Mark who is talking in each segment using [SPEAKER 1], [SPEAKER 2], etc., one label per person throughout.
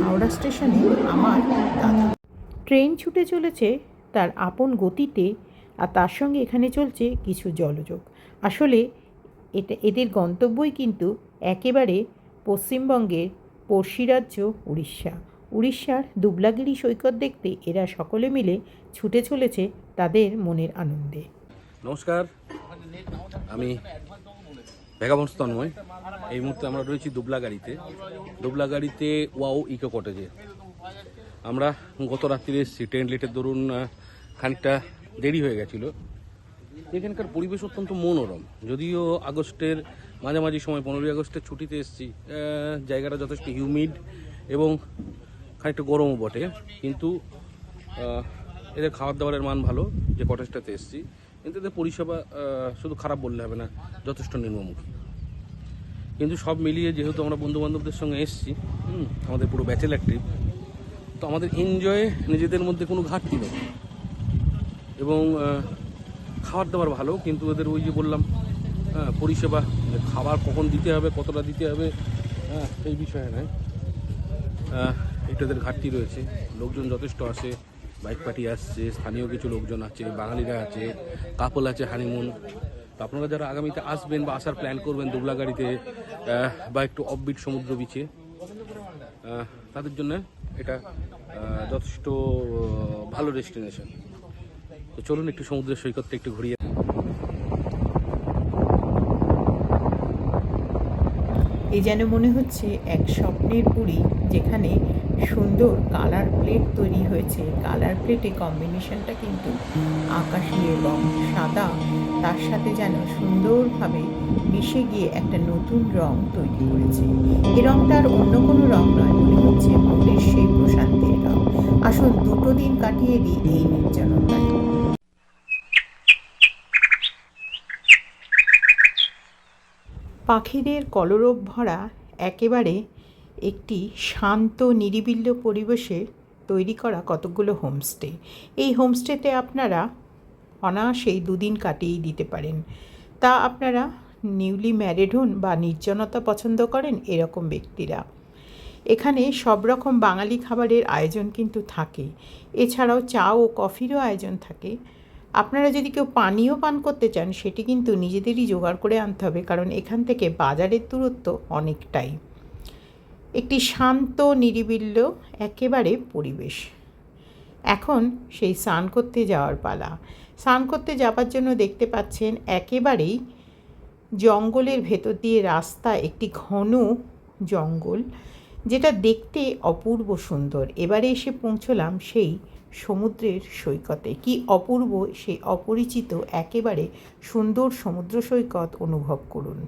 [SPEAKER 1] হাওড়া স্টেশনে আমার দাদা। ট্রেন ছুটে চলেছে, তার আপন গতিতে, আর তার সঙ্গে এখানে চলছে কিছু জলযোগ। আসলে এটা, এদের গন্তব্যই কিন্তু একেবারে পশ্চিমবঙ্গের পড়শি রাজ্য উড়িষ্যা। উড়িষ্যার দুবলাগিরি সৈকত দেখতে এরা সকলে মিলে ছুটে চলেছে তাদের মনের আনন্দে।
[SPEAKER 2] নমস্কার। আমি ভেগাবংশ তন্ময় এই মুহূর্তে আমরা রয়েছি দুবলাগাড়িতে। দুবলাগাড়িতে ওয়াও ইকো কটেজে। আমরা গত রাত্রিরে এসেছি। ট্রেন লেটের আহ, খানিকটা দেরি হয়ে গেছিল। এখানকার পরিবেশ অত্যন্ত মনোরম। যদিও আগস্টের মাঝামাঝি সময় পনেরোই আগস্টের ছুটিতে এসেছি। জায়গাটা যথেষ্ট হিউমিড এবং খানিকটা গরমও বটে। কিন্তু এদের খাবার দাবারের মান ভালো। যে কটেজটাতে এসেছি। কিন্তু এদের পরিষেবা শুধু খারাপ বললে হবে না, যথেষ্ট নিম্নমুখী। কিন্তু সব মিলিয়ে যেহেতু আমরা বন্ধু বান্ধবদের সঙ্গে এসেছি আমাদের পুরো ব্যাচেলার ট্রিপ, তো আমাদের এনজয়ে নিজেদের মধ্যে কোনো ঘাটতি নেই। এবং খাবার দাবার ভালো, কিন্তু এদের ওই যে বললাম হ্যাঁ পরিষেবা খাবার কখন দিতে হবে, কতটা দিতে হবে হ্যাঁ সেই বিষয়ে নয়। এদের ঘাটতি রয়েছে, লোকজন যথেষ্ট আসে বাইক পার্টি আসছে, স্থানীয় কিছু লোকজন আছে, বাঙালিরা আছে কাপল আছে হানিমুন তো আপনারা যারা আগামীতে আসবেন বা আসার প্ল্যান করবেন দুবলা গাড়িতে বা একটু অফবিট সমুদ্র বিচে তাদের জন্য এটা যথেষ্ট ভালো ডেস্টিনেশন তো চলুন একটু সমুদ্রের সৈকতটা একটু ঘুরিয়ে
[SPEAKER 1] এ যেন মনে হচ্ছে এক স্বপ্নের পুরী যেখানে সুন্দর কালার প্লেট তৈরি হয়েছে। কালার প্লেটে কম্বিনেশনটা কিন্তু আকাশি এবং সাদা। তার সাথে যেন সুন্দরভাবে মিশে গিয়ে একটা নতুন রং তৈরি করেছে। এ রংটা আর অন্য কোনো রং নয়, মনে হচ্ছে মনের সেই প্রশান্তির রং। আসুন দুটো দিন কাটিয়ে দিই এই নির্জনতায়। পাখিদের কলরব ভরা একেবারে একটি শান্ত নিরিবিল্ল পরিবেশে তৈরি করা কতকগুলো হোমস্টে। এই হোমস্টেতে আপনারা অনায়াসেই দুদিন কাটিয়েই দিতে পারেন। তা আপনারা নিউলি ম্যারিড হন বা নির্জনতা পছন্দ করেন এরকম ব্যক্তিরা। এখানে সব রকম বাঙালি খাবারের আয়োজন কিন্তু থাকে। এছাড়াও চা ও কফিরও আয়োজন থাকে। আপনারা যদি কেউ পানীয় পান করতে চান, সেটি কিন্তু নিজেদেরই জোগাড় করে আনতে হবে, কারণ এখান থেকে বাজারের দূরত্ব অনেকটাই। একটি শান্ত, নিরিবিল্ল, একেবারে পরিবেশ। এখন সেই স্নান করতে যাওয়ার পালা। স্নান করতে যাওয়ার জন্য দেখতে পাচ্ছেন একেবারেই জঙ্গলের ভেতর দিয়ে রাস্তা, একটি ঘন জঙ্গল, যেটা দেখতে অপূর্ব সুন্দর। এবারে এসে পৌঁছলাম সেই সমুদ্রের সৈকতে। কি অপূর্ব সেই অপরিচিত একেবারে সুন্দর সমুদ্র সৈকত অনুভব করুন।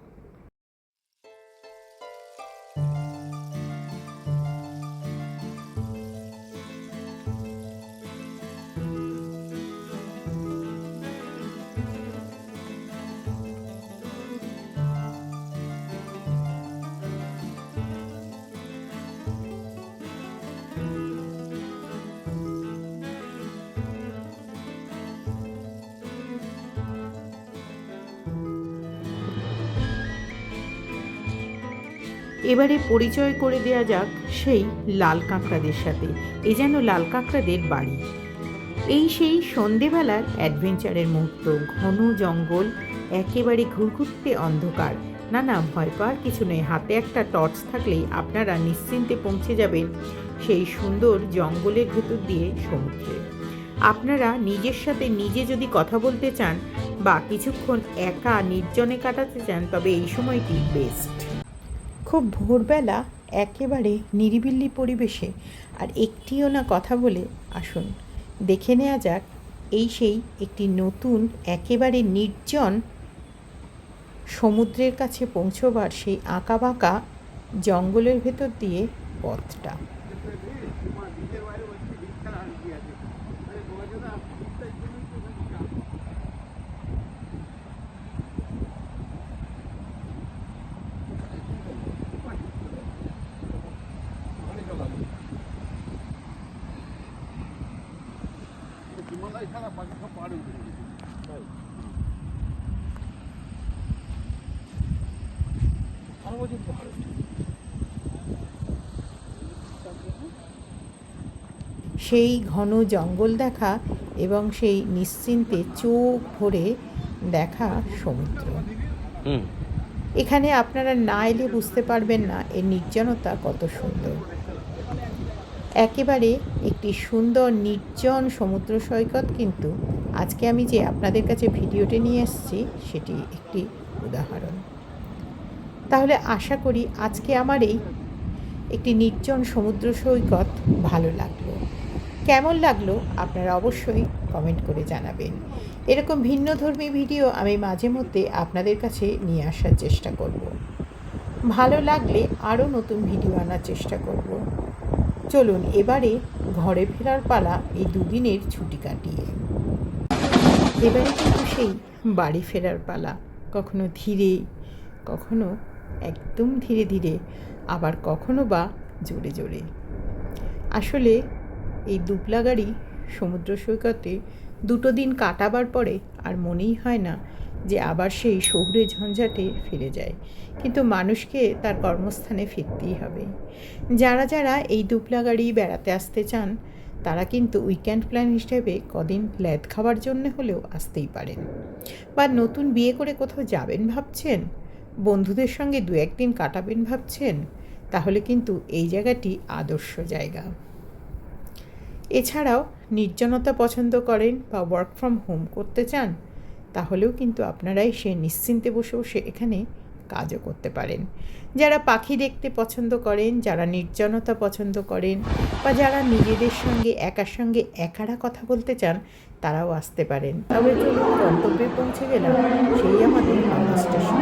[SPEAKER 1] এবারে পরিচয় করে দেওয়া যাক সেই লাল কাঁকড়াদের সাথে। এ যেন লাল কাঁকড়াদের বাড়ি। এই সেই সন্ধেবেলার অ্যাডভেঞ্চারের মুহূর্ত। ঘন জঙ্গল, একেবারে ঘুরঘুরতে অন্ধকার। না না, ভয় পাওয়ার কিছু নেই। হাতে একটা টর্চ থাকলেই আপনারা নিশ্চিন্তে পৌঁছে যাবেন সেই সুন্দর জঙ্গলের ভেতর দিয়ে সমুদ্রে। আপনারা নিজের সাথে নিজে যদি কথা বলতে চান বা কিছুক্ষণ একা নির্জনে কাটাতে চান, তবে এই সময়টি বেস্ট। খুব ভোরবেলা একেবারে নিরিবিলি পরিবেশে, আর একটিও না কথা বলে আসুন। দেখে নেওয়া যাক, এই সেই একটি নতুন, একেবারে নির্জন সমুদ্রের কাছে পৌঁছবার সেই আঁকা বাঁকা জঙ্গলের ভেতর দিয়ে পথটা। সেই ঘন জঙ্গল দেখা এবং সেই নিশ্চিন্তে চোখ ভরে দেখা সমুদ্র। এখানে আপনারা না এলে বুঝতে পারবেন না এর নির্জনতা কত সুন্দর। একেবারে একটি সুন্দর, নির্জন সমুদ্র সৈকত কিন্তু আজকে আমি যে আপনাদের কাছে ভিডিওটি নিয়ে এসেছি, সেটি একটি উদাহরণ। তাহলে আশা করি আজকে আমার এই একটি নির্জন সমুদ্র সৈকত ভালো লাগল। কেমন লাগল আপনারা অবশ্যই কমেন্ট করে জানাবেন। এরকম ভিন্নধর্মী ভিডিও আমি মাঝে মধ্যে আপনাদের কাছে নিয়ে আসার চেষ্টা করব। ভালো লাগলে আরও নতুন ভিডিও আনার চেষ্টা করব। চলুন এবারে ঘরে ফেরার পালা এই দুদিনের ছুটি কাটিয়ে। এবারে কিন্তু সেই বাড়ি ফেরার পালা, কখনো ধীরে, কখনো একদম ধীরে ধীরে, আবার কখনো বা জোরে জোরে। আসলে এই দুপলা গাড়ি সমুদ্র সৈকতে দুটো দিন কাটাবার পরে আর মনেই হয় না যে আবার সেই শহুরে ঝঞ্ঝাটে ফিরে যায়। কিন্তু মানুষকে তার কর্মস্থানে ফিরতেই হবে। যারা যারা এই দুপলা গাড়ি বেড়াতে আসতে চান, তারা কিন্তু উইকেন্ড প্ল্যান হিসেবে কদিন ল্যাদ খাওয়ার জন্য হলেও আসতেই পারেন। বা নতুন বিয়ে করে কোথাও যাবেন ভাবছেন? বন্ধুদের সঙ্গে দু একদিন কাটাবেন ভাবছেন? তাহলে কিন্তু এই জায়গাটি আদর্শ জায়গা। এছাড়াও নির্জনতা পছন্দ করেন বা ওয়ার্ক ফ্রম হোম করতে চান তাহলেও কিন্তু আপনারাই সে নিশ্চিন্তে বসেও সে এখানে কাজও করতে পারেন। যারা পাখি দেখতে পছন্দ করেন, যারা নির্জনতা পছন্দ করেন বা যারা নিজেদের সঙ্গে, একার সঙ্গে একারা কথা বলতে চান, তারাও আসতে পারেন। তবে চলুন গন্তব্যে পৌঁছে গেলাম। সেই আমাদের স্টেশন।